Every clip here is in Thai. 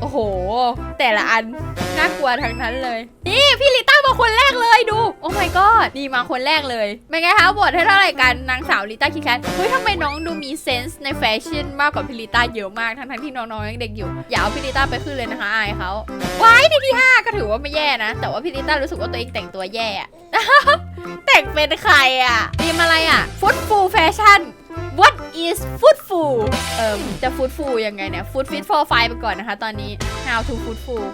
โอ้โห แต่ละอันน่ากลัวทั้งนั้นเลย นี่พี่ลิต้ามาคนแรกเลยดู โอ้ my god ดีมาคนแรกเลยเป็นไงคะบทให้เท่าไหร่กันนางสาวลิต้าคิดแคทเฮ้ยทำไมน้องดูมีเซนส์ในแฟชั่นมากกว่าพี่ลิต้าเยอะมากทั้งๆที่น้องๆยังเด็กอยู่ อย่าเอาพี่ลิต้าไปขึ้นเลยนะคะอายเขาว้ายในที่ห้าก็ถือว่าไม่แย่นะ แต่ว่าพี่ลิต้ารู้สึกว่าตัวเองแต่งตัวแย่อะแต่งเป็นใครอะทีมอะไรอะฟุตฟูแฟชั่น What is food food เอ่มจะ food food ยังไงเนี่ย food fit for five ไปก่อนนะคะตอนนี้ how to food food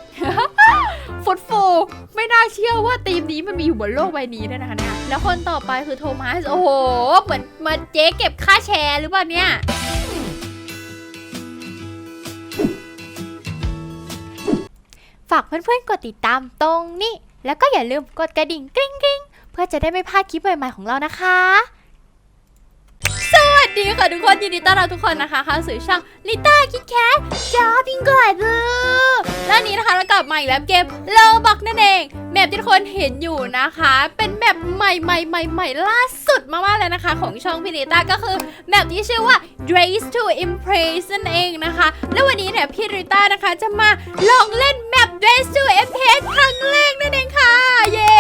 food food ไม่น่าเชื่อว่าทีมนี้มันมีอยู่บนโลกใบนี้ด้วยนะคะเนี่ย แล้วคนต่อไปคือโทมัส โอ้โห เหมือนมาเจ๊เก็บค่าแชร์หรือเปล่าเนี่ยฝากเพื่อนๆ กดติดตามตรงนี้ แล้วก็อย่าลืมกดกระดิ่งกริ๊งกริ๊งเพื่อจะได้ไม่พลาดคลิปใหม่ๆของเรานะคะ ดีค่ะทุกคนยินดีต้อนรับทุกคนนะคะเข้าสู่ช่องลิต้าคิดแคทจอพิงกอยบูและนนี้นะคะเรากลับมาอีกแล้วเกมโลบักนั่นเอง แมปที่ทุกคนเห็นอยู่นะคะ เป็นแมปใหม่ใหม่ใหม่ใหม่ล่าสุดมากๆเลยนะคะ ของช่องพี่ลิต้าก็คือแมปที่ชื่อว่า Race to Impress นั่นเองนะคะ แล้ววันนี้เนี่ยพี่ลิต้านะคะจะมาลองเล่นแมป Race to Impress ครั้งแรกนั่นเองค่ะ เย้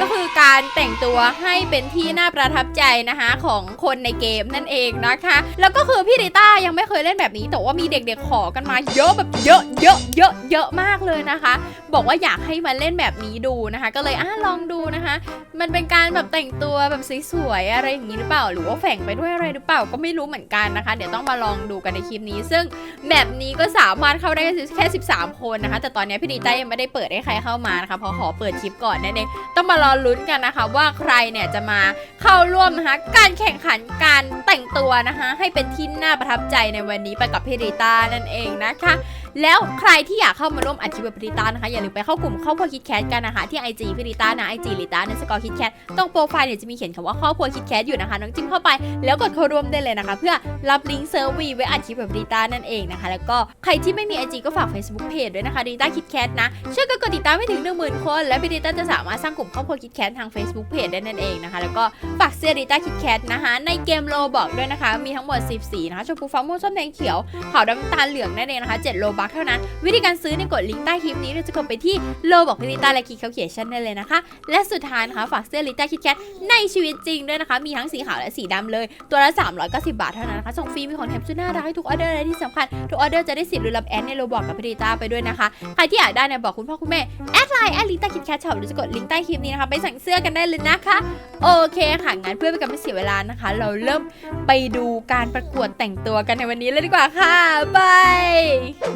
ก็คือการแต่งตัวให้เป็นที่น่าประทับใจนะคะ ของคนในเกมนั่นเองนะคะ แล้วก็คือพี่ริต้ายังไม่เคยเล่นแบบนี้แต่ว่ามีเด็กๆขอกันมาเยอะแบบเยอะเยอะเยอะเยอะมากเลยนะคะ บอกว่าอยากให้มาเล่นแบบนี้ดูนะคะ ก็เลยอะลองดูนะคะ มันเป็นการแบบแต่งตัวแบบสวยๆอะไรอย่างนี้หรือเปล่า หรือว่าแฝงไปด้วยอะไรหรือเปล่าก็ไม่รู้เหมือนกันนะคะ เดี๋ยวต้องมาลองดูกันในคลิปนี้ ซึ่งแบบนี้ก็สามารถเข้าได้แค่ 13 คนนะคะ แต่ตอนนี้พี่ริต้ายังไม่ได้เปิดให้ใครเข้ามานะคะเพอขอเปิดคลิปก่อนนั่นเองต้องมารอลุ้นกันนะคะ ว่าใครเนี่ยจะมาเข้าร่วมนะคะการแข่งขันการแต่งตัวนะคะ ให้เป็นที่น่าประทับใจในวันนี้ไปกับพี่ริต้านั่นเองนะคะแล้วใครที่อยากเข้ามาร่วมอัดคลิปกับพีริต้านะคะ อย่าลืมไปเข้ากลุ่มครอบครัวคิดแคทกันนะคะ ที่ IG พี่ริต้านะ IG ริต้าในสกอร์คิดแคทตรงโปรไฟล์เนี่ยจะมีเขียนคำว่าครอบครัวคิดแคทอยู่นะคะ น้องจิ้มเข้าไปแล้วกดเข้าร่วมได้เลยนะคะ เพื่อรับลิงก์เซอร์วีไว้อัดคลิริต้านั่นเองนะคะ แล้วก็ใครที่ไม่มี IG ก็ฝาก Facebook Page ด้วยนะคะริต้าคิดแคทนะช่วยกันกดติดตามให้ถึง10,000 คน และพี่ริต้าจะสามารถสร้างกลุ่มครอบครัวคิดแคททาง Facebook Page ได้นั่นเองนะคะแล้วก็ฝากเสื้อริต้าคิดแคทนะคะในเกมโลบอกด้วยนะคะมีทั้งหมด10สีนะคะชมพูฟ้าม่วงส้มแดงเขียวขาวดำตาลเหลืองนั่นเองนะคะ7โลบคเท่านั้น วิธีการซื้อในยกดลิงก์ใต้คลิปนี้เราจะกดไปที่โลบอกพี่ริต้าและคีเขาเขียนชั่นได้เลยนะคะ และสุดท้ายนะคะฝากเสื้อริต้าคิดแคทในชีวิตจริงด้วยนะคะ มีทั้งสีขาวและสีดำเลย ตัวละ 390 บาทเท่านั้นนะคะ ส่งฟรีมีของแถมสุดน่ารักให้ทุกออเดอร์และที่สำคัญทุกออเดอร์จะได้สิทธิ์ลุ้นรับแอนในโลบอกกับพี่ริต้าไปด้วยนะคะ ใครที่อยากได้เนี่ยบอกคุณพ่อคุณแม่แอดไลน์แอดลิต้าคิดแคทช็อปหรือจะกดลิงก์ใต้คลิปนี้นะคะไปสั่งเสื้อกันได้เลยนะคะ โอเคค่ะงั้นเพื่อเป็นการไม่เสียเวลานะคะ เราเริ่มไปดูการประกวดแต่งตัวกันในวันนี้เลยดีกว่าค่ะบาย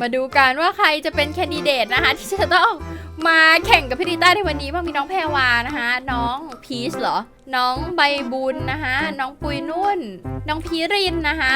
มาดูกันว่าใครจะเป็นแคนดิเดตนะคะ ที่จะต้องมาแข่งกับพี่ดิต้าในวันนี้บ้างมีน้องแพรวานะคะ น้องพีชเหรอ น้องใบบุญนะคะ น้องปุยนุ่น น้องพีรินนะคะ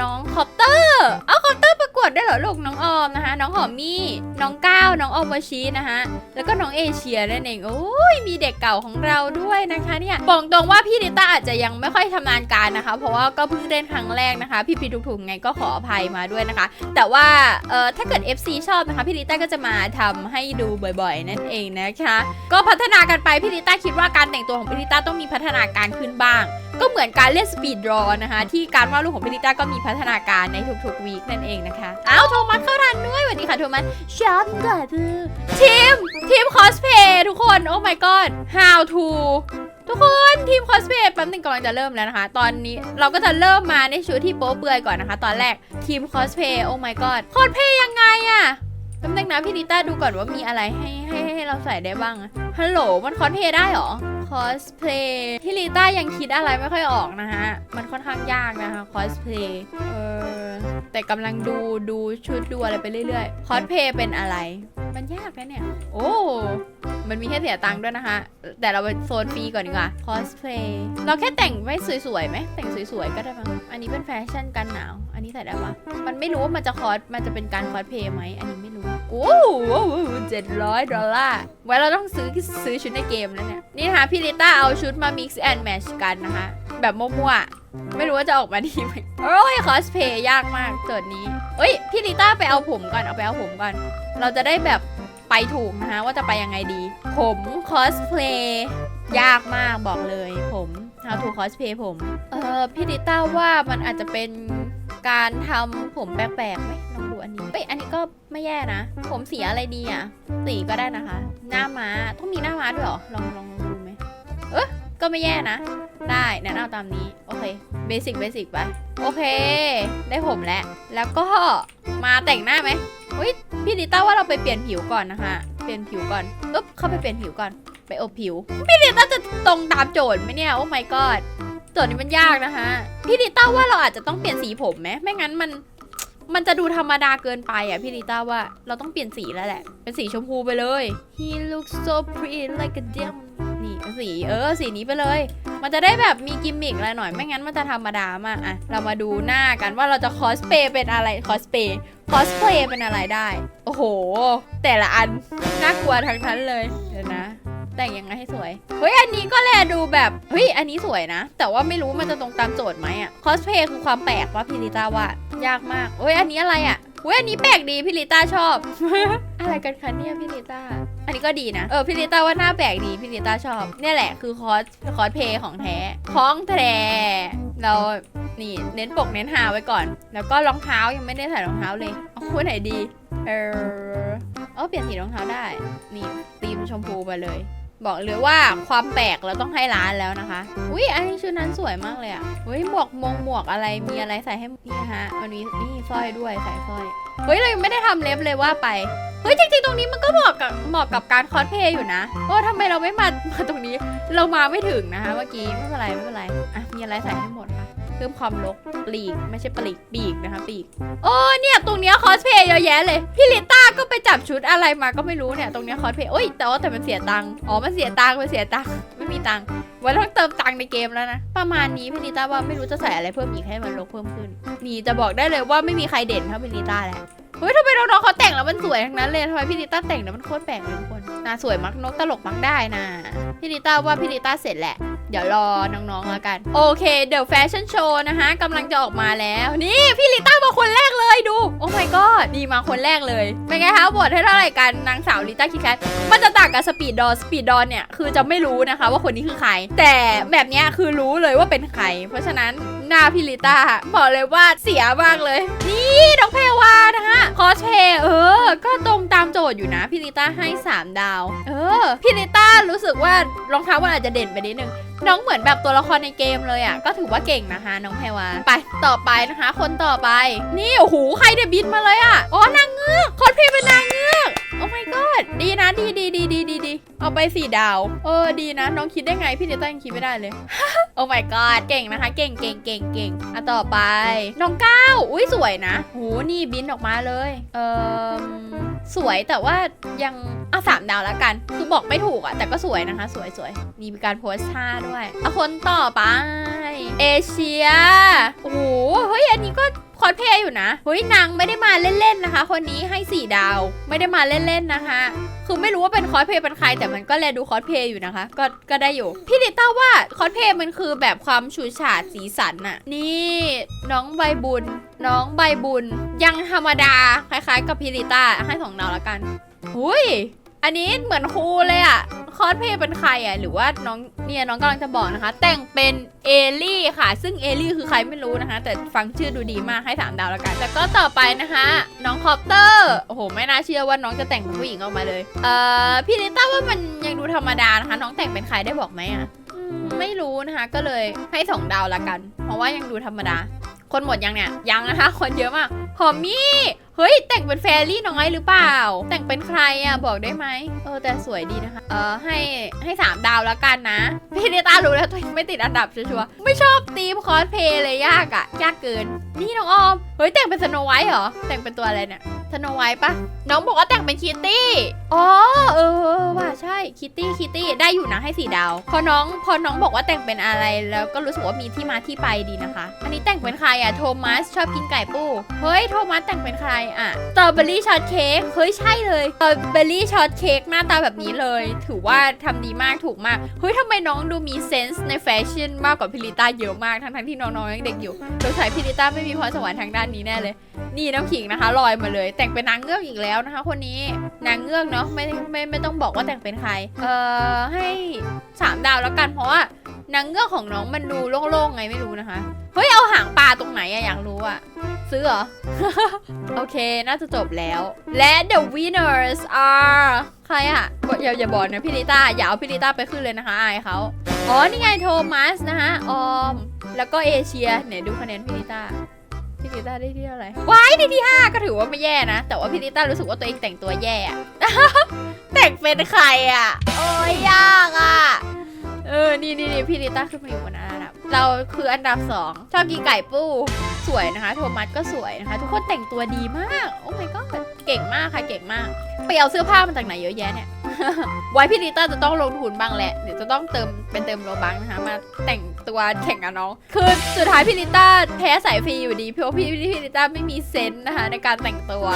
น้องคอปเตอร์ เอาคอปเตอร์ประ ดได้เหรอลูกน้องออมนะคะ น้องหอมมี่น้องก้าวน้องออมวชีนะคะแล้วก็น้องเอเชียนั่นเองโอ้ยมีเด็กเก่าของเราด้วยนะคะเนี่ยบอกตรงว่าพี่ดิต้าอาจจะยังไม่ค่อยชำนาญการนะคะ เพราะว่าก็เพิ่งเล่นครั้งแรกนะคะ พี่พีถูกๆไงก็ขออภัยมาด้วยนะคะ แต่ว่าเอ่อถ้าเกิด FC ชอบนะคะพี่ดิต้าก็จะมาทำให้ดูบ่อยๆ นั่นเองนะคะ ก็พัฒนากันไปพี่ดิต้าคิดว่าการแต่งตัวของพี่ดิต้าต้องมีพัฒนาการขึ้นบ้าง ก็เหมือนการเล่นสปีดรอนะคะที่การวาดรูปของพี่ดิต้าก็มีพัฒนาการในทุกๆวีคนั่นเองนะคะอ้าวโทมัสเข้าทันด้วยสวัสดีค่ะโทมัสชอบก่อนทีมทีมคอสเพย์ทุกคนโอ้ my god how to ทุกคนทีมคอสเพย์แป๊บนึงกำลังจะเริ่มแล้วนะคะ ตอนนี้เราก็จะเริ่มมาในชุดที่โป๊เปลือยก่อนนะคะ ตอนแรกทีมคอสเพย์โอ้ my god คอสเพย์ยังไงอะ แป๊บนึงนะพี่ดิต้าดูก่อนว่ามีอะไรให้ให้ให้เราใส่ได้บ้างอะฮัลโหลมันคอสเพย์ได้หรอคอสเพลย์ที่ลิต้ายังคิดอะไรไม่ค่อยออกนะฮะ มันค่อนข้างยากนะคะคอสเพลย์เออ แต่กำลังดูดูชุดดูอะไรไปเรื่อยๆ คอสเพลย์เป็นอะไร มันยากนะเนี่ย โอ้ มันมีให้เสียตังค์ด้วยนะคะ แต่เราไปโซนฟรีก่อนดีกว่า คอสเพลย์เราแค่แต่งไม่สวยๆไหม แต่งสวยๆก็ได้มั้งอันนี้เป็นแฟชั่นกันหนาว อันนี้ใส่ได้ปะมันไม่รู้ว่ามันจะคอส มันจะเป็นการคอสเพลย์ไหม อันนี้ไม่รู้โอ้โหเจ็ดร้อยดอลลาร์ ไว้เราต้องซื้อซื้อชุดในเกมแล้วเนี่ย นี่นะคะพี่ลิต้าเอาชุดมา mix and match กันนะคะ แบบมั่วๆ ไม่รู้ว่าจะออกมาดีไหมโอ้ยคอสเพย์ยากมากโจทย์นี้เอ้ยพี่ลิต้าไปเอาผมก่อนเอาไปเอาผมก่อน เราจะได้แบบไปถูกนะคะว่าจะไปยังไงดี ผมคอสเพลย์ยากมากบอกเลยผม how to cosplay ผม เออพี่ลิต้าว่ามันอาจจะเป็นการทำผมแปลกๆไหมลองดูอันนี้เอ้ยอันนี้ก็ไม่แย่นะ ผมสีอะไรดีอะสีก็ได้นะคะ หน้าม้าต้องมีหน้าม้าด้วยหรอลองลองดูไหมเอ๊ะ ก็ไม่แย่นะ ได้แนะนำตามนี้ โอเค เบสิกเบสิกไปโอเค ได้ผมแล้ว แล้วก็มาแต่งหน้าไหมอุ้ยพี่ดิต้าว่าเราไปเปลี่ยนผิวก่อนนะคะ เปลี่ยนผิวก่อนอึ๊บเข้าไปเปลี่ยนผิวก่อน ไปอบผิว พี่ดิต้าจะตรงตามโจทย์ไหมเนี่ย โอ้ my god โจทย์นี้มันยากนะคะ พี่ดิต้าว่าเราอาจจะต้องเปลี่ยนสีผมไหมไม่งั้นมัน มันจะดูธรรมดาเกินไปอะพี่ดิต้าว่าเราต้องเปลี่ยนสีแล้วแหละ เป็นสีชมพูไปเลย He looks so pretty like a diamond นี่สีเออสีนี้ไปเลย มันจะได้แบบมีกิมมิกอะไรหน่อยไม่งั้นมันจะธรรมดามากอะเรามาดูหน้ากันว่าเราจะคอสเพย์เป็นอะไรคอสเพย์คอสเพย์เป็นอะไรได้ โอ้โห แต่ละอันน่ากลัวทั้งนั้นเลยเดี๋ยวนะแต่งยังไงให้สวย เฮ้ย อันนี้ก็แลดูแบบ เฮ้ย อันนี้สวยนะ แต่ว่าไม่รู้มันจะตรงตามโจทย์ไหมอะคอสเพย์คือความแปลกว่าพี่ลิต้าว่ายากมากเฮ้ย อันนี้อะไรอะ เฮ้ยอันนี้แปลกดีพี่ลิต้าชอบ อะไรกันคะเนี่ยพี่ลิต้า อันนี้ก็ดีนะ เออพี่ลิต้าว่าหน้าแปลกดีพี่ลิต้าชอบ เนี่ยแหละคือคอสคอสเพย์ของแท้ของแท้เรานี่เน้นปกเน้นหาไว้ก่อน แล้วก็รองเท้ายังไม่ได้ใส่รองเท้าเลยเอาคู่ไหนดี เออเออเปลี่ยนสีรองเท้าได้ นี่ตีมชมพูไปเลย บอกเลยว่าความแปลกเราต้องให้ร้านแล้วนะคะ อุ้ยอันนี้ชุดนั้นสวยมากเลยอะอุ้ยหมวกมงหมวกอะไรมีอะไรใส่ให้นี่ฮะมันมีนี่สร้อยด้วยใส่สร้อย เฮ้ยเรายังไม่ได้ทำเล็บเลยว่าไป เฮ้ยจริงๆตรงนี้มันก็เหมาะกับเหมาะกับการคอสเพลย์อยู่นะโอ้ทำไมเราไม่มามาตรงนี้ เรามาไม่ถึงนะคะ เมื่อกี้ไม่เป็นไรไม่เป็นไรอะมีอะไรใส่ให้หมดค่ะ เพิ่มความลกปลีกไม่ใช่ปลีกปีกนะคะปีกโอ้เนี่ยตรงเนี้ยคอสเพย์เยอะแยะเลยพี่ลิต้าก็ไปจับชุดอะไรมาก็ไม่รู้เนี่ยตรงเนี้ยคอสเพย์โอ้ยแต่ว่าแต่มันเสียตังค์อ๋อมันเสียตังค์มันเสียตังค์ไม่มีตังค์วันต้องเติมตังค์ในเกมแล้วนะประมาณนี้พี่ลิต้าว่าไม่รู้จะใส่อะไรเพิ่มอีกให้มันลกเพิ่มขึ้นนี่จะบอกได้เลยว่าไม่มีใครเด่นเท่าพี่ลิต้าแหละ เฮ้ยทำไมน้องๆเขาแต่งแล้วมันสวยทั้งนั้นเลยทำไมพี่ลิต้าแต่งแล้วมันโคตรแปลกเลยทุกคนน่าสวยมักนกตลกมักได้นะพี่ลิต้าว่าพี่ลิต้าเสร็จแหละ เดี๋ยวรอน้องๆแล้วกัน โอเคเดี๋ยวแฟชั่นโชว์นะคะกำลังจะออกมาแล้ว นี่พี่ลิต้ามาคนแรกเลยดู โอ้ my god ดีมาคนแรกเลย เป็นไงคะบทให้เท่าไหร่กันนางสาวลิต้าคิดแคทมันจะต่างกับสปีดดอนสปีดดอนเนี่ยคือจะไม่รู้นะคะ ว่าคนนี้คือใคร แต่แบบเนี้ยคือรู้เลยว่าเป็นใคร เพราะฉะนั้น หน้าพี่ลิต้าบอกเลยว่าเสียมากเลย นี่ดองเพวานะฮะคอสเพย์เออ ก็ตรงตามโจทย์อยู่นะพี่ลิต้าให้ 3 ดาว เออพี่ลิต้ารู้สึกว่ารองเท้ามันอาจจะเด่นไปนิดนึง น้องเหมือนแบบตัวละครในเกมเลยอะ ก็ถือว่าเก่งนะคะ น้องแพรวาไปต่อไปนะคะ คนต่อไป นี่โอ้โหใครเดยบินมาเลยอะอ๋อนางเงือกคอสเพลย์เป็นนางเงือกโอ้ my god ดีนะดีดีดีดีดีดีเอาไปสี่ดาว เออดีนะ น้องคิดได้ไงพี่เดต้ายังคิดไม่ได้เลย โอ้ my god เก่งนะคะ เก่งเก่งเก่งเก่งอะต่อไป น้องก้าวอุ้ยสวยนะโหนี่บินออกมาเลย เออสวยแต่ว่ายังอะสามดาวแล้วกัน คือบอกไม่ถูกอะแต่ก็สวยนะคะ สวยสวยนี่มีการโพสท่าด้วยอะคนต่อไป เอเชีย โอ้โห เฮ้ย อันนี้ก็คอสเพย์อยู่นะ เฮ้ยนางไม่ได้มาเล่นๆนะคะ คนนี้ให้ 4 ดาว ไม่ได้มาเล่นๆนะคะคือไม่รู้ว่าเป็นคอสเพย์เป็นใครแต่มันก็แลดูคอสเพย์อยู่นะคะ ก็ก็ได้อยู่ พี่ดิต้าว่าคอสเพย์มันคือแบบความฉูดฉาดสีสันน่ะ นี่น้องใบบุญ น้องใบบุญ ยังธรรมดา คล้ายๆ กับพี่ดิต้าให้สองดาวล้วกัน อุ้ย อันนี้เหมือนครูเลยอะคอสเพย์เป็นใครอะหรือว่าน้องเนี่ยน้องกำลังจะบอกนะคะ แต่งเป็นเอลี่ค่ะ ซึ่งเอลี่คือใครไม่รู้นะคะ แต่ฟังชื่อดูดีมากให้3ดาวแล้วกันแล้วก็ต่อไปนะคะ น้องคอปเตอร์โอ้โหไม่น่าเชื่อว่าน้องจะแต่งเป็นผู้หญิงออกมาเลยเอ่อพี่ลิต้าว่ามันยังดูธรรมดานะคะ น้องแต่งเป็นใครได้บอกไหมอะไม่รู้นะคะ ก็เลยให้สองดาวละกัน เพราะว่ายังดูธรรมดา คนหมดยังเนี่ยยังนะคะ คนเยอะมากหอมมี่ เฮ้ย แต่งเป็นแฟรี่น้อยหรือเปล่า แต่งเป็นใครอะ บอกได้ไหมเออ แต่สวยดีนะคะ เออให้ให้สามดาวแล้วกันนะพี่เดต้ารู้แล้วตัวเองไม่ติดอันดับชัวร์ไม่ชอบตีมคอสเพลย์เลยยากอะยากเกิน นี่น้องออม เฮ้ยแต่งเป็นสโนไวท์เหรอ แต่งเป็นตัวอะไรเนี่ยสโนไวท์ปะน้องบอกว่าแต่งเป็นคิตตี้ อ๋อเออว่าใช่คิตตี้คิตตี้ได้อยู่นะให้สี่ดาว พอน้องพอน้องบอกว่าแต่งเป็นอะไรแล้วก็รู้สึกว่ามีที่มาที่ไปดีนะคะ อันนี้แต่งเป็นใครอะโทมัสชอบกินไก่ปูเฮ้ยโทมัสแต่งเป็นใครอะสตรอเบอรี่ช็อตเค้กเฮ้ยใช่เลยสตรอเบอรี่ช็อตเค้กหน้าตาแบบนี้เลย ถือว่าทำดีมากถูกมากเฮ้ยทำไมน้องดูมีเซนส์ในแฟชั่นมากกว่าพิลิต้าเยอะมากทั้งๆที่น้องๆยังเด็กอยู่สงสัยพิลิต้าไม่มีพรสวรรค์ทางด้านนี้แน่เลย นี่น้ำขิงนะคะลอยมาเลย แต่งเป็นนางเงือกอีกแล้วนะคะ คนนี้นางเงือกเนาะไม่ไม่ไม่ต้องบอกว่าแต่งเป็นใคร เอ่อให้สามดาวแล้วกันเพราะว่านางเงือกของน้องมันดูโล่งๆไงไม่รู้นะคะเฮ้ยเอาหางปลาตรงไหนอะอยากรู้อะซื้อเหรอ โอเค น่าจะจบแล้ว และ the winners are ใครอะอย่าอย่าบอกนะพี่ลิต้า อย่าเอาพี่ลิต้าไปขึ้นเลยนะคะ อายเขา อ๋อ นี่ไงโทมัสนะคะออม แล้วก็เอเชียเนี่ยดูคะแนนพี่ลิต้า พี่ลิต้าได้ที่เท่าไหร่ว้ายได้ที่5ก็ถือว่าไม่แย่นะ แต่ว่าพี่ลิต้ารู้สึกว่าตัวเองแต่งตัวแย่อะ แต่งเป็นใครอะโอ้ยยากอะเออ นี่นี่นี่พี่ลิต้าขึ้นมาอยู่บนอันดับ เราคืออันดับสองชอบกินไก่ปูสวยนะคะ โทมัสก็สวยนะคะ ทุกคนแต่งตัวดีมาก โอ้ my god เก่งมากค่ะ เก่งมาก ไปเอาเสื้อผ้ามาจากไหนเยอะแยะเนี่ย ไว้พี่ลิต้าจะต้องลงทุนบ้างแหละ เดี๋ยวจะต้องเติมเป็นเติมโลบังนะคะ มาแต่งตัวแข่งกับน้อง คือสุดท้ายพี่ลิต้าแพ้สายฟรีอยู่ดี เพราะพี่พี่ลิต้าไม่มีเซนส์นะคะ ในการแต่งตัว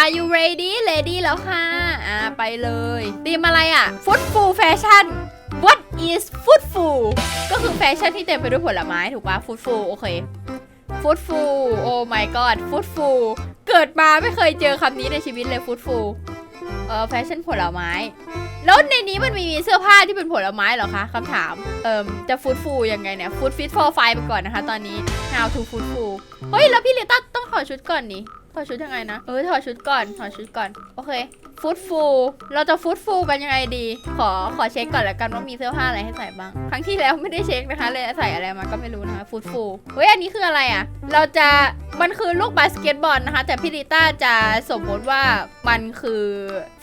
Are you ready ready แล้วค่ะ อ่าไปเลยตีมอะไรอะ Food Full Fashion What is Food Full ก็คือแฟชั่นที่เต็มไปด้วยผลไม้ถูกปะ Food Full โอเค Food Full โอ้ my god Food Full เกิดมาไม่เคยเจอคำนี้ในชีวิตเลย Food Full เออแฟชั่นผลไม้ แล้วในนี้มันมีเสื้อผ้าที่เป็นผลไม้เหรอคะคำถาม เอิมจะฟูดฟูยังไงเนี่ยฟูดฟิตโฟร์ไฟไปก่อนนะคะ ตอนนี้ how to food full เฮ้ยแล้วพี่ลิต้าต้องขอชุดก่อนนี่ อดชุดยังไงนะ เออถอดชุดก่อนถอดชุดก่อน โอเคฟูดฟู เราจะฟูดฟูกันยังไงดี ขอขอเช็คก่อนแล้วกันว่ามีเสื้อผ้าอะไรให้ใส่บ้าง ครั้งที่แล้วไม่ได้เช็คนะคะเลยใส่อะไรมาก็ไม่รู้นะคะฟูดฟู เฮ้ยอันนี้คืออะไรอะ เราจะมันคือลูกบาสเกตบอลนะคะ แต่พี่ลิต้าจะสมมติว่ามันคือ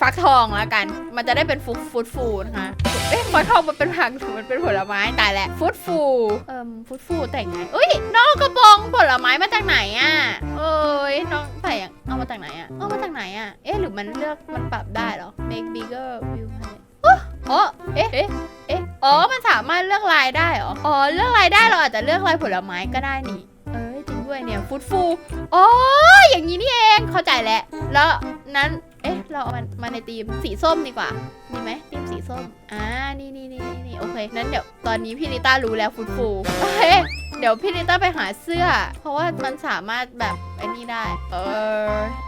ฟักทองแล้วกัน มันจะได้เป็นฟูฟูดฟูนะคะเอ๊ะฟักทองมันเป็นผักหรือมันเป็นผลไม้ตายแล้วฟูดฟูเอ่มฟูดฟูแต่งไงเอ้ยน้องกระบองผลไม้มาจากไหนอะเอ้ยน้องส่เอามาจากไหนอะเอามาจากไหนอะเอ๊ะหรือมันเลือกมันปรับได้เหรอ make bigger view palette อ๋อเอ๊ะเอ๊ะเอ๊ะอ๋อมันสามารถเลือกลายได้เหรออ๋อเลือกลายได้เราอาจจะเลือกลายผลไม้ก็ได้นี่เอ้ยจริงด้วยเนี่ยฟูดฟูอ๋ออย่างนี้นี่เองเข้าใจแล้วแล้วนั้นเอ๊ะเราเอามันมาในธีมสีส้มดีกว่าดีไหมทีมสีส้มอ่านี่นี่นี่นี่นี่โอเคนั้นเดี๋ยวตอนนี้พี่ลิต้ารู้แล้วฟุตฟูโอเค เดี๋ยวพี่ลิต้าไปหาเสื้อ เพราะว่ามันสามารถแบบไอ้นี่ได้ เอ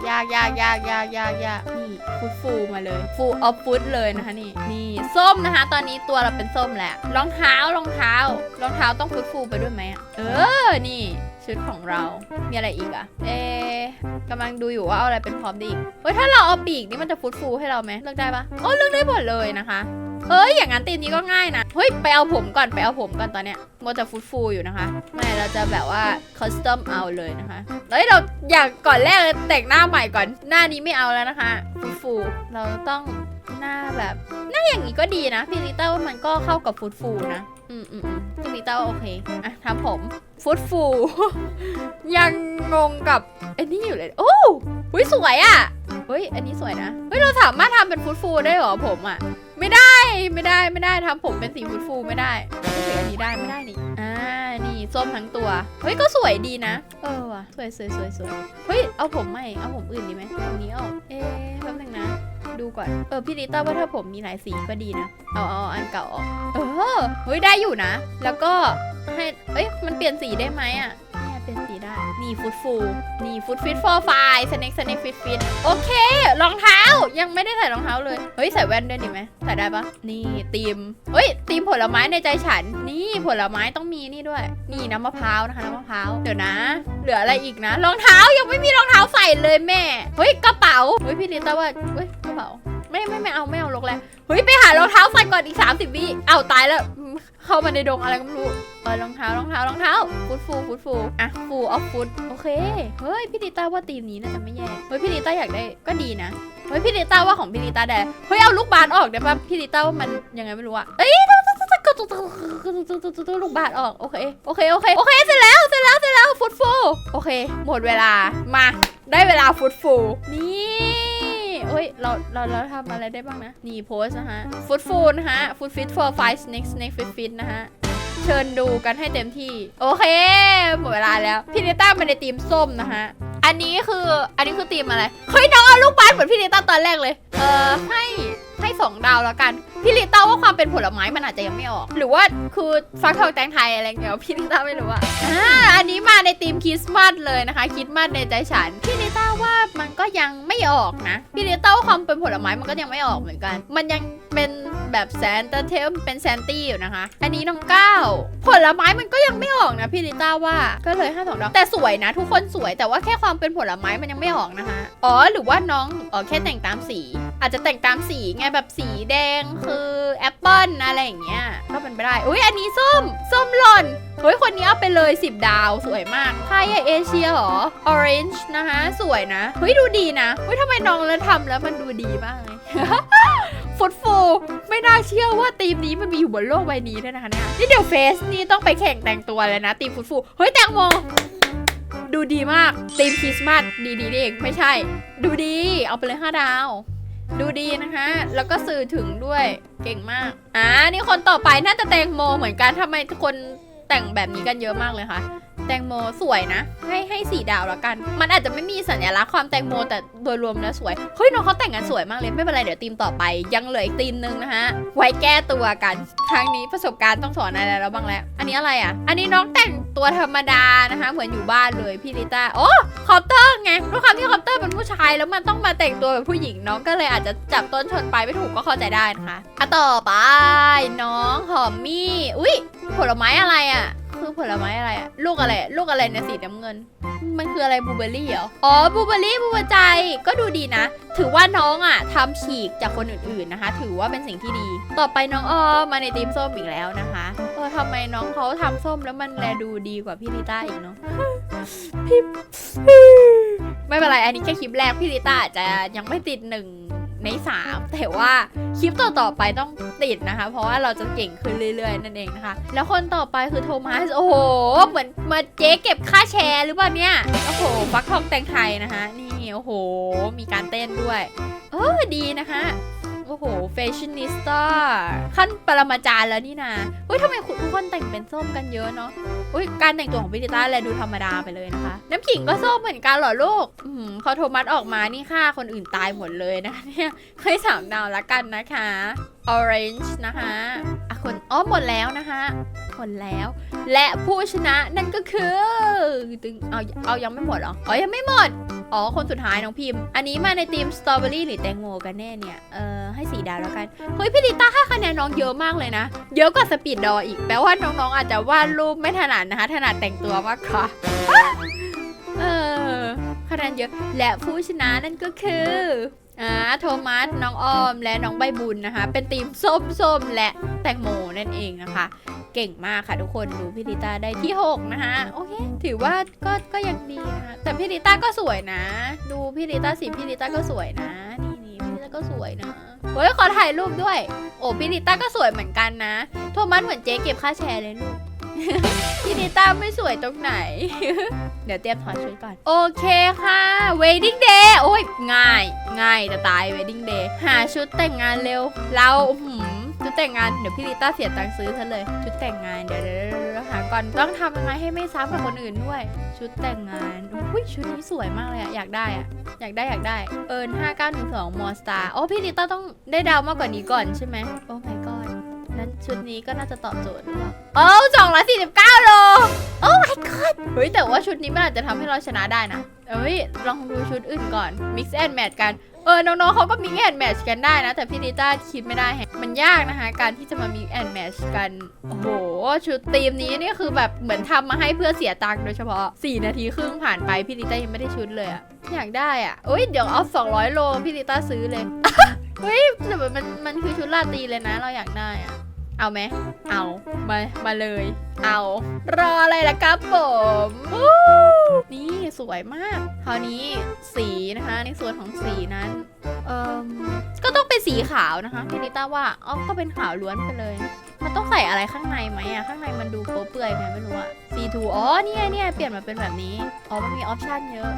อยากยากยากยากยากยากนี่ฟูฟูมาเลย ฟูออฟฟุตเลยนะคะนี่นี่ส้มนะคะ ตอนนี้ตัวเราเป็นส้มแหละรองเท้ารองเท้ารองเท้าต้องฟูฟูไปด้วยไหมอะเออนี่ ชุดของเรา มีอะไรอีกอะเอะกำลังดูอยู่ว่าเอาอะไรเป็นพร้อมดีอีกเฮ้ยถ้าเราเอาปีกนี่มันจะฟุตฟูให้เราไหมเลือกได้ปะโอ้เลือกได้หมดเลยนะคะเอ้ยอย่างนั้นตีมนี้ก็ง่ายนะ เฮ้ย ไปเอาผมก่อนไปเอาผมก่อนตอนเนี้ยโมวจะฟุตฟูอยู่นะคะ ไม่เราจะแบบว่าคอสตอมเอาเลยนะคะเฮ้ยเราอยากก่อนแรกเลยแต่งหน้าใหม่ก่อนหน้านี้ไม่เอาแล้วนะคะฟุตฟูเราต้องหน้าแบบ หน้าอย่างนี้ก็ดีนะพี่ลิต้าว่ามันก็เข้ากับฟุตฟูนะ อืมอืมอืมพี่เต้าโอเค อะทำผมฟุตฟู ยังงงกับไอ้นี่อยู่เลย โอ้หุ้ยสวยอะ่ะเฮ้ย อันนี้สวยนะ เฮ้ย เราสามารถทำเป็นฟุตฟูได้เหรอผมอะ่ะ ไม่ได้ไม่ได้ไม่ได้ทำผมเป็นสีฟุตฟูไม่ได้ไม่ใช่อันนี้ได้ไม่ได้นี่อ่านี่ส้มทั้งตัวเฮ้ยก็สวยดีนะ เออว่ะสวยสวยสวยสวยเฮ้ยเอาผมใหม่เอาผมอื่นดีไหมเอานี้ออกเอ๊ะแป๊บนึงนะ ดูก่อนเออพี่ลิต้าว่าถ้าผมมีหลายสีก็ดีนะเอาเอาอันเก่าออกเออเฮ้ยได้อยู่นะ แล้วก็ให้เอ้ยมันเปลี่ยนสีได้ไหมอะเนี่ยเปลี่ยนสีได้ นี่ฟุตฟู นี่ฟุตฟิตฟอร์ไฟสเน็กสเน็กฟิตฟิต โอเค รองเท้า ใส่รองเท้าเลย เฮ้ยใส่แว่นด้วยดีไหมใส่ได้ปะนี่ตีมเฮ้ยตีมผลไม้ในใจฉัน นี่ผลไม้ต้องมีนี่ด้วย นี่น้ำมะพร้าวนะคะน้ำมะพร้าวเดี๋ยวนะ เหลืออะไรอีกนะ รองเท้ายังไม่มีรองเท้าใส่เลยแม่ เฮ้ยกระเป๋า เฮ้ยพี่ลิต้าว่าเฮ้ยกระเป๋า ไม่ไม่ไม่เอาไม่เอาลกแล้วเฮ้ยไปหารองเท้าใส่ก่อนอีก 30วิเอาตายแล้ว เข้ามาในดงอะไรก็ไม่รู้เออรองเท้ารองเท้ารองเท้าฟุตฟูฟุตฟูอะฟูออฟฟุตโอเคเฮ้ยพี่ดิต้าว่าทีมนี้น่าจะไม่แย่เฮ้ยพี่ดิต้าอยากได้ก็ดีนะเฮ้ยพี่ดิต้าว่าของพี่ดิต้าได้เฮ้ยเอาลูกบาสออกได้ปะพี่ดิต้าว่ามันยังไงไม่รู้อะเอ้ยลูกบาสออกโอเคโอเคโอเคโอเคเสร็จแล้วเสร็จแล้วเสร็จแล้วฟุตฟูโอเค หมดเวลามาได้เวลาฟุตฟูนี่ เอ้ย เรา เรา เราทำอะไรได้บ้างนะ นี่โพสนะฮะฟุตฟูนะฮะฟุตฟิต for five snake snake fit fit นะฮะ เชิญดูกันให้เต็มที่ โอเค หมดเวลาแล้ว พี่นิต้ามาในทีมส้มนะฮะ อันนี้คือ อันนี้คือทีมอะไร เฮ้ย น้องเอาลูกบาสเหมือนพี่นิต้าตอนแรกเลย เออให้ ให้สองดาวแล้วกัน พี่ลิต้าว่าความเป็นผลไม้มันอาจจะยังไม่ออก หรือว่าคือฟักทองแตงไทยอะไรเงี้ยพี่ลิต้าไม่รู้อะอ่าอันนี้มาในธีมคริสต์มาสเลยนะคะคริสต์มาสในใจฉันพี่ลิต้าว่ามันก็ยังไม่ออกนะพี่ลิต้าว่าความเป็นผลไม้มันก็ยังไม่ออกเหมือนกัน มันยังเป็น แบบแซนต้าเทลเป็นแซนตี้อยู่นะคะ อันนี้น้องก้าวผลไม้มันก็ยังไม่ออกนะพี่ลิต้าว่าก็เลยห้าสองดาวแต่สวยนะ ทุกคนสวยแต่ว่าแค่ความเป็นผลไม้มันยังไม่ออกนะคะอ๋อหรือว่าน้องอ๋อแค่แต่งตามสี อาจจะแต่งตามสีไงแบบสีแดงคือแอปเปิลอะไรอย่างเงี้ยก็เป็นไปได้อุ้ยอันนี้ส้มส้มหล่นเฮ้ย คนนี้เอาไปเลย 10 ดาวสวยมากใครอะเอเชียหรอ Orange นะคะ สวยนะ เฮ้ย ดูดีนะ เฮ้ยทำไมน้องแล้วทำแล้วมันดูดีมากเลย ฟุตฟูไม่น่าเชื่อว่าทีมนี้มันมีอยู่บนโลกใบนี้ด้วยนะคะเนี่ยนี่เดี๋ยวเฟสนี่ต้องไปแข่งแต่งตัวเลยนะทีมฟุตฟูเฮ้ยแตงโมดูดีมากทีมคริสต์มาสดีดีนี่เองไม่ใช่ ดูดี เอาไปเลยห้าดาว ดูดีนะคะ แล้วก็สื่อถึงด้วยเก่งมากอ่านี่คนต่อไปน่าจะแตงโมเหมือนกันทำไมทุกคนแต่งแบบนี้กันเยอะมากเลยคะ แตงโมสวยนะ ให้ให้สี่ดาวแล้วกัน มันอาจจะไม่มีสัญลักษณ์ความแตงโมแต่โดยรวมแล้วสวย เฮ้ยน้องเขาแต่งกันสวยมากเลยไม่เป็นไรเดี๋ยวทีมต่อไป ยังเหลืออีกทีมนึงนะคะไว้แก้ตัวกัน ครั้งนี้ประสบการณ์ต้องสอนอะไรแล้วบ้างแล้ว อันนี้อะไรอะ อันนี้น้องแต่งตัวธรรมดานะคะ เหมือนอยู่บ้านเลยพี่ลิต้าโอ้คอปเตอร์ไงด้วยความที่คอปเตอร์เป็นผู้ชายแล้วมันต้องมาแต่งตัวแบบผู้หญิงน้องก็เลยอาจจะจับต้นชนไปไม่ถูกก็เข้าใจได้นะคะอะต่อไปน้องหอมมี่อุ้ยผลไม้อะไรอะ คือผลไม้อะไรอะลูกอะไรอะลูกอะไรในยสีน้ำเงิน มันคืออะไรบลูเบอร์รี่เหรอ อ๋อบลูเบอร์รี่บลูเบอร์ใจก็ดูดีนะ ถือว่าน้องอะทำฉีกจากคนอื่นๆนะคะ ถือว่าเป็นสิ่งที่ดี ต่อไปน้องออมมาในทีมส้มอีกแล้วนะคะ เออทำไมน้องเขาทำส้มแล้วมันแลดูดีกว่าพี่ลิต้าอีกเนาะพี่ไม่เป็นไรอันนี้แค่คลิปแรกพี่ลิต้าอาจจะยังไม่ติดหนึ่ง ใน3แต่ว่าคลิปต่อๆไปต้องติดนะคะ เพราะว่าเราจะเก่งขึ้นเรื่อยๆ นั่นเองนะคะ แล้วคนต่อไปคือโทมัส โอ้โห เหมือนมาเจ๊เก็บค่าแชร์หรือเปล่าเนี่ย โอ้โหฟักทองแตงไทยนะคะ นี่ โอ้โห มีการเต้นด้วย เออดีนะคะ โอ้โหแฟชั่นนิสต้าขั้นปรมาจารย์แล้วนี่นะเฮ้ยทำไมคุณทุกคนแต่งเป็นส้มกันเยอะเนาะอุ้ยการแต่งตัวของพิติต้าแลดูธรรมดาไปเลยนะคะ น้ำขิงก็ส้มเหมือนกันเหรอลูกอืมเขาโทมัสออกมานี่ค่ะคนอื่นตายหมดเลยนะคะเนี่ยให้สามดาวละกันนะคะ orange นะคะอะคนอ๋อหมดแล้วนะคะหมดแล้ว และผู้ชนะนั่นก็คือตึงเอาเอายังไม่หมดเหรออ๋อยังไม่หมดอ๋อ คนสุดท้ายน้องพิมพ์ อันนี้มาในทีมสตรอเบอรี่หรือแตงโมกันแน่เนี่ย เออให้สีดาวแล้วกัน เฮ้ย พี่ลิต้าให้คะแนนน้องเยอะมากเลยนะ เยอะกว่าสปีดดออีก แปลว่าน้องๆ อาจจะวาดรูปไม่ถนัดนะคะ ถนัดแต่งตัวมากค่ะเออ คะแนนเยอะ และผู้ชนะนั่นก็คือ อ่าโทมัสน้องออมและน้องใบบุญนะคะ เป็นทีมส้มๆและแตงโมนั่นเองนะคะ เก่งมากค่ะทุกคนดูพี่ลิต้าได้ที่ 6 นะคะโอเคถือว่าก็ก็ยังดีนะคะแต่พี่ลิต้าก็สวยนะ ดูพี่ลิต้าสิพี่ลิต้าก็สวยนะนี่นี่พี่ลิต้าก็สวยนะเฮ้ยขอถ่ายรูปด้วย โอ้พี่ลิต้าก็สวยเหมือนกันนะ โทมัสเหมือนเจ๊เก็บค่าแชร์เลยลูก พี่ลิต้าไม่สวยตรงไหน เดี๋ยวเตรียมถอดชุดก่อน โอเคค่ะ wedding day โอ้ยง่าย ง่ายจะตาย wedding day หาชุดแต่งงานเร็ว เราหืมชุดแต่งงาน เดี๋ยวพี่ลิต้าเสียตังค์ซื้อซะเลย ชุดแต่งงานเดี๋ยวเดี๋ยวหาก่อนต้องทำยังไงให้ไม่ซ้ำกับคนอื่นด้วย ชุดแต่งงานอุ้ยชุดนี้สวยมากเลยอะอยากได้อะอยากได้อยากได้ เอิญ5912มอสตาโอ้พี่ลิต้าต้องได้ดาวมากกว่านี้ก่อนใช่ไหมโอ้ my god นั้นชุดนี้ก็น่าจะตอบโจทย์หรือเปล่าโอ้สองร้อยสี่สิบเก้าโล โอ้ my god เฮ้ย แต่ว่าชุดนี้มันอาจจะทำให้เราชนะได้นะเอ้ย ลองดูชุดอื่นก่อน mix and match กัน เออ น้องๆเขาก็ mix and match กันได้นะ แต่พี่ดิต้าคิดไม่ได้แฮะมันยากนะคะ การที่จะมา mix and match กัน โอ้โห ชุดทีมนี้นี่คือแบบเหมือนทำมาให้เพื่อเสียตังค์โดยเฉพาะ 4 นาทีครึ่งผ่านไป พี่ดิต้ายังไม่ได้ชุดเลยอะอยากได้อะเอ้ย เดี๋ยวเอา 200 โล พี่ดิต้าซื้อเลยเฮ้ยแต่มันมันคือชุดลาตีเลยนะ เราอยากได้อะ เอาไหม เอา มา มาเลย เอา รออะไรล่ะครับผมนี่สวยมาก คราวนี้สีนะคะ ในส่วนของสีนั้นเอ่มก็ต้องเป็นสีขาวนะคะพี่นิต้าว่าอ๋อก็เป็นขาวล้วนไปเลย มันต้องใส่อะไรข้างในไหมอะข้างในมันดูโป๊เปื่อยไงไม่รู้อะ C2 อ๋อเนี่ยเนี่ยเปลี่ยนมาเป็นแบบนี้อ๋อมันมีออปชันเยอะ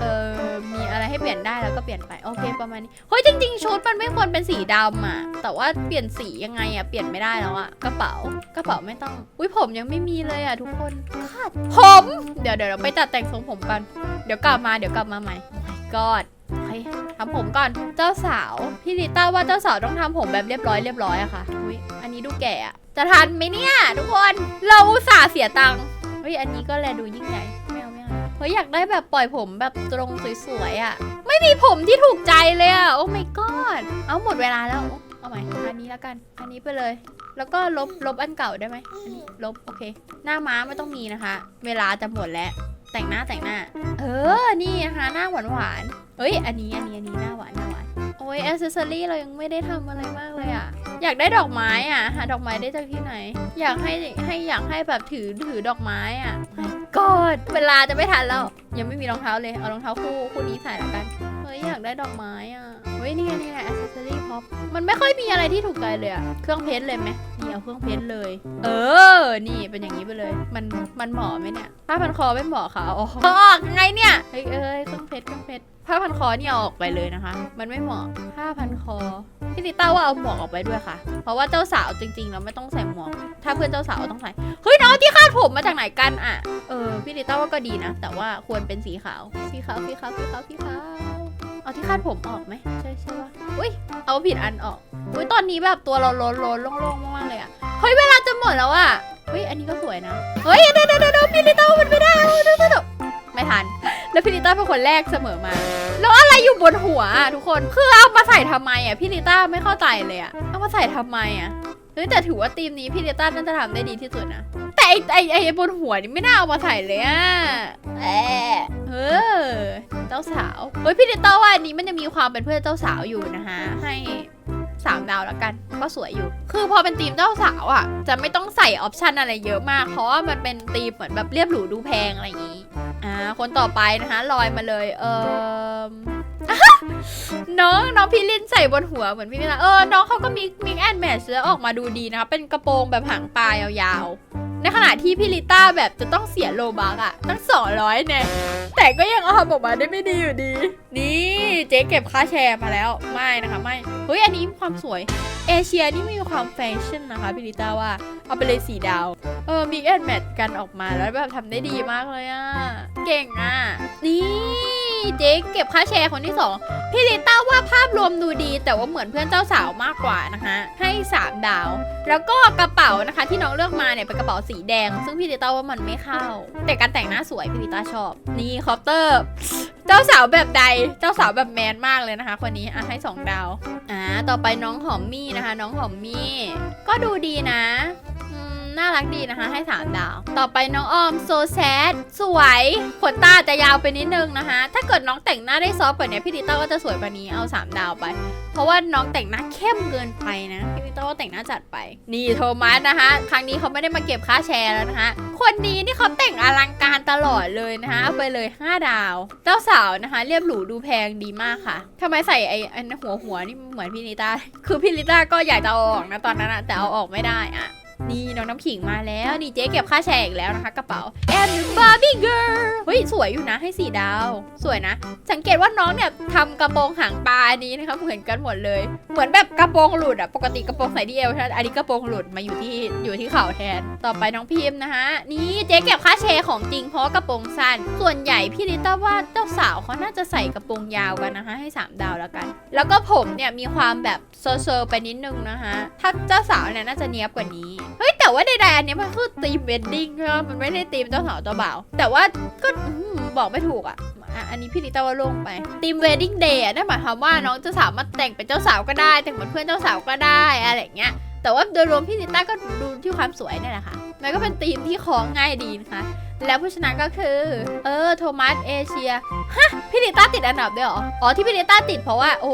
เออมีอะไรให้เปลี่ยนได้แล้วก็เปลี่ยนไปโอเคประมาณนี้เฮ้ยจริงๆชุดมันไม่ควรเป็นสีดำอะแต่ว่าเปลี่ยนสียังไงอะเปลี่ยนไม่ได้แล้วอะกระเป๋ากระเป๋าไม่ต้องอุ้ยผมยังไม่มีเลยอะทุกคนคาดผม เดี๋ยวเดี๋ยวเราไปตัดแต่งทรงผมกันเดี๋ยวกลับมาเดี๋ยวกลับมาใหม่ my god ทำผมก่อนเจ้าสาว พี่ลิต้าว่าเจ้าสาวต้องทำผมแบบเรียบร้อยเรียบร้อยอะค่ะอุ้ยอันนี้ดูแก่อะจะทันไหมเนี่ย ทุกคนเราอุตส่าห์เสียตังค์เฮ้ยอันนี้ก็แลดูยิ่งใหญ่ไม่เอาไม่เอาเฮ้ยอยากได้แบบปล่อยผมแบบตรงสวยๆอะไม่มีผมที่ถูกใจเลยอะโอ้ my god เอาหมดเวลาแล้วเอาใหม่อันนี้แล้วกัน อันนี้ไปเลย แล้วก็ลบลบอันเก่าได้ไหมอันนี้ลบโอเค หน้าม้าไม่ต้องมีนะคะ เวลาจะหมดแล้ว แต่งหน้าแต่งหน้า เออ นี่นะคะหน้าหวานหวานๆเฮ้ย อันนี้อันนี้อันนี้หน้าหวานหน้าหวาน โอ้ยอ c เซสซอรี่เรายังไม่ได้ทำอะไรมากเลยอะอยากได้ดอกไม้อะหาดอกไม้ได้จากที่ไหน อยากให้ให้อยากให้แบบถือถือดอกไม้อะกอดเวลาจะไม่ทันแล้ว ยังไม่มีรองเท้าเลย เอารองเท้าคู่คู่นี้ใส่แล้วกันเฮ้ย อยากได้ดอกไม้อะเฮ้ยนี่ไงนี่ไงอ c เซสซอรี่พ็อปมันไม่ค่อยมีอะไรที่ถูกใจเลยอะเครื่องเพชรเลยไหมนี่เอาเครื่องเพชรเลย เออ นี่เป็นอย่างนี้ไปเลย มันมันเหมาะไหมเนี่ยผ้าพันคอไม่เหมาะค่ะอ๋อออกไงเนี่ย เฮ้ยเอ้ยเครื่องเพชรเครื่องเพชรผ้าพันคอเนี่ยเอาออกไปเลยนะคะ มันไม่เหมาะผ้าพันคอ พี่ลิต้าว่าเอาหมวกออกไปด้วยค่ะ เพราะว่าเจ้าสาวจริงๆเราไม่ต้องใส่หมวก ถ้าเพื่อนเจ้าสาวต้องใส่ เฮ้ยน้องที่คาดผมมาจากไหนกันอะ เออ พี่ลิต้าว่าก็ดีนะ แต่ว่าควรเป็นสีขาว สีขาว สีขาว สีขาว สีขาว เอาที่คาดผมออกไหมใช่ใช่ปะอุ้ยเอาผิดอันออกอุ้ยตอนนี้แบบตัวเราโล้นโล้นโล่งๆมากๆเลยอะเฮ้ยเวลาจะหมดแล้วอะเฮ้ยอันนี้ก็สวยนะเฮ้ยเดี๋ยวเดี๋ยวเดี๋ยวพี่ลิต้ามันไม่ได้เดี๋ยวเดี๋ยวไม่ทันแล้วพี่ลิต้าเป็นคนแรกเสมอมาแล้วอะไรอยู่บนหัวอะทุกคนคือเอามาใส่ทำไมอะพี่ลิต้าไม่เข้าใจเลยอะเอามาใส่ทำไมอะ เฮ้ยแต่ถือว่าทีมนี้พี่ลิต้าน่าจะทำได้ดีที่สุดนะ แต่ไอไอไอบนหัวนี่ไม่น่าเอามาใส่เลยอะแอะเออเจ้าสาวเฮ้ยพี่ลิต้าว่าอันนี้มันยังมีความเป็นเพื่อนเจ้าสาวอยู่นะคะให้สามดาวแล้วกันก็สวยอยู่ คือพอเป็นทีมเจ้าสาวอะ จะไม่ต้องใส่ออปชันอะไรเยอะมาก เพราะว่ามันเป็นทีมเหมือนแบบเรียบหรูดูแพงอะไรอย่างนี้ อ่า คนต่อไปนะคะลอยมาเลย เออ น้องน้องพี่ลินใส่บนหัวเหมือนพี่ลินนะเออ น้องเขาก็มีมิกแอนแมทแล้วออกมาดูดีนะคะเป็นกระโปรงแบบหางปลายาวๆ ในขณะที่พี่ลิต้าแบบจะต้องเสียโลบักอะตั้งสองร้อยเนี่ยแต่ก็ยังเอาทำออกมาได้ไม่ดีอยู่ดี นี่เจ๊เก็บค่าแชร์มาแล้วไม่นะคะไม่เฮ้ยอันนี้มีความสวยเอเชียนี่มีความแฟชั่นนะคะพี่ลิต้าว่าเอาไปเลยสีดาว เออมิกแอนแมทกันออกมาแล้วแบบทำได้ดีมากเลยอะเก่งอะนี่เจ๊เก็บค่าแชร์คนที่สองพี่ลิต้าว่าภาพรวมดูดี แต่ว่าเหมือนเพื่อนเจ้าสาวมากกว่านะคะ ให้ 3 ดาว แล้วก็กระเป๋านะคะที่น้องเลือกมาเนี่ยเป็นกระเป๋าสีแดง ซึ่งพี่ดิต้าว่ามันไม่เข้า แต่การแต่งหน้าสวยพี่ดิต้าชอบ นี่คอปเตอร์ เจ้าสาวแบบใด เจ้าสาวแบบแมนมากเลยนะคะ คนนี้อะให้ 2 ดาว อ่า ต่อไปน้องหอมมี่นะคะ น้องหอมมี่ ก็ดูดีนะ น่ารักดีนะคะ ให้3ดาว ต่อไปน้องออมโซแซดสวยขนตาจะยาวไปนิดนึงนะคะ ถ้าเกิดน้องแต่งหน้าได้ซอฟต์กว่านี้พี่ลิต้าก็จะสวยกว่านี้เอา 3 ดาวไป เพราะว่าน้องแต่งหน้าเข้มเกินไปนะพี่ลิต้าก็แต่งหน้าจัดไป นี่โทมัสนะคะ ครั้งนี้เขาไม่ได้มาเก็บค่าแชร์แล้วนะคะ คนนี้นี่เขาแต่งอลังการตลอดเลยนะคะเอาไปเลย 5 ดาว เจ้าสาวนะคะ เรียบหรูดูแพงดีมากค่ะทำไมใส่ไอ้หัวหัวนี่เหมือนพี่ลิต้าคือพี่ลิต้าก็อยากจะเอาออกนะตอนนั้นอะแต่เอาออกไม่ได้อะ นี่น้องน้ำขิงมาแล้วนี่เจ๊เก็บค่าแชร์อีกแล้วนะคะ กระเป๋าแอมบาร์บี้เกิร์ลเฮ้ยสวยอยู่นะให้สี่ดาว สวยนะ สังเกตว่าน้องเนี่ยทำกระโปรงหางปลาอันนี้นะคะเหมือนกันหมดเลย เหมือนแบบกระโปรงหลุดอะปกติกระโปรงใส่ที่เอวใช่ไหมอันนี้กระโปรงหลุดมาอยู่ที่อยู่ที่เข่าแทน ต่อไปน้องพิมพ์นะคะนี่เจ๊เก็บค่าแชร์ของจริงเพราะกระโปรงสั้นส่วนใหญ่พี่ลิต้าว่าเจ้าสาวเขาน่าจะใส่กระโปรงยาวกันนะคะ ให้ 3 ดาวแล้วกัน แล้วก็ผมเนี่ยมีความแบบเซอร์เซอร์ไปนิดนึงนะคะถ้าเจ้าสาวเนี่ยน่าจะเนี้ยบกว่านี้เฮ้ยแต่ว่าใดๆอันนี้มันคือตีมเวดดิ้งใช่ไหมมันไม่ได้ตีมเจ้าสาวเจ้าบ่าวแต่ว่าก็บอกไม่ถูกอะอะอันนี้พี่ลิต้าว่าลงไปตีมเวดดิ้งเดย์นั่นหมายความว่าน้องเจ้าสาวมาแต่งเป็นเจ้าสาวก็ได้ แต่งเหมือนเพื่อนเจ้าสาวก็ได้อะไรอย่างเงี้ยแต่ว่าโดยรวมพี่ลิต้าก็ดูที่ความสวยเนี่ยแหละค่ะมันก็เป็นธีมที่คล้องง่ายดีนะคะ แล้วผู้ชนะก็คือ เออ โทมัสเอเชีย ฮะ พี่ลิต้าติดอันดับด้วยเหรอ อ๋อ ที่พี่ลิต้าติดเพราะว่า โอ้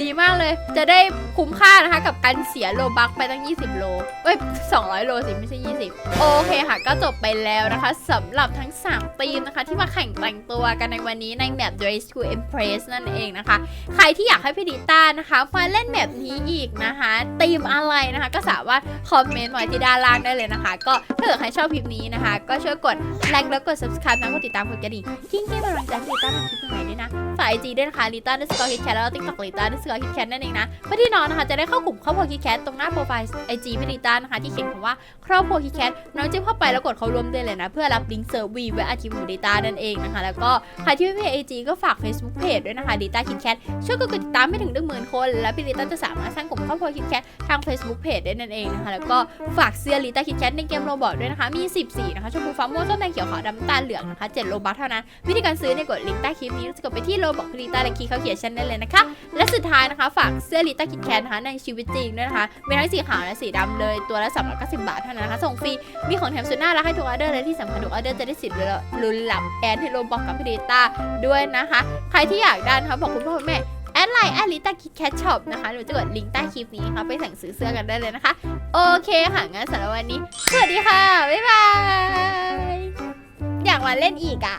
ดีมากเลย จะได้คุ้มค่านะคะ กับการเสียโลบักไปตั้ง 20 โล เอ้ย 200 โลสิ ไม่ใช่ 20 โอเคค่ะ ก็จบไปแล้วนะคะสำหรับทั้ง 3 ทีมนะคะ ที่มาแข่งแต่งตัวกันในวันนี้ในแมป Dress to Impress นั่นเองนะคะ ใครที่อยากให้พี่ดิต้านะคะมาเล่นแบบนี้อีกนะคะธีมอะไรนะคะ ก็สามารถคอมเมนต์ไว้ที่ด้านล่างได้เลยนะคะ ก็ถ้าเกิดใครชอบคลิปนี้นะคะ ก็ช่วยกดไลค์แล้วกด subscribe นะกดติดตามกดกระดิ่งกิ้งกิ้งเป็นกำลังใจให้ลิต้าทำคลิปใหม่ด้วยนะฝ่ากไอจีด้วยนะคะลิต้าด้วยสกอร์คิดแคทแล้วติ๊กต็อกลิต้าด้วยสกอร์คิดแคทนั่นเองนะเพื่อที่น้องนะคะจะได้เข้ากลุ่มครอบครัวคิดแคทตรงหน้าโปรไฟล์ไอจีพี่ลิต้านะคะที่เขียนคำว่าครอบครัวคิดแคทน้องจิ้มเข้าไปแล้วกดเข้าร่วมได้เลยนะ เพื่อรับลิงก์เซอร์วีไว้อาทิตย์ของลิต้านั่นเองนะคะ แล้วก็ใครที่ไม่มีไอจีก็ฝาก Facebook Page ด้วยนะคะลิต้าคิดแคทช่วยกดติดตามให้ถึงหนึ่งหมื่นคน แล้วพี่ลิต้าจะสามารถสร้างกลุ่มครอบครัวคิดแคททาง Facebook Page ได้นั่นเองนะคะแล้วก็ฝากเสื้อลิต้าคิดแคทในเกมโรบอทด้วยนะคะมี10สีนะคะชมพูฟ้าม่วงส้มแดงเขียวขาวดำตาลเหลืองนะคะ7โลบัคเท่านั้น วิธีการซื้อเนี่ยกดลิงก์ใต้คลิปนี้จะกดไปที่โลบอกลิต้าและคีเขาเขียนชั้นได้เลยนะคะ และสุดท้ายนะคะ ฝากเสื้อลิต้าคิดแคนนะคะในชีวิตจริงด้วยนะคะมีทั้งสีขาวและสีดำเลยตัวละ390บาทเท่านั้นนะคะส่งฟรีมีของแถมสุดน่ารักให้ทุกออเดอร์เลยที่สำคัญทุกออเดอร์จะได้สิทธิ์ลุ้นหลับแอนให้โลบอกกับพี่ลิต้าด้วยนะคะ ใครที่อยากได้นะคะบอกคุณพ่อคุณแม่ อดไลน์แอดลิต้าคิดแคทช็อปนะคะหรือจะกดลิงก์ใต้คลิปนี้ค่ะไปสั่งซื้อเสื้อกันได้เลยนะคะ โอเคค่ะงั้นสำหรับวันนี้ สวัสดีค่ะ บ๊ายบาย อยากมาเล่นอีกอะ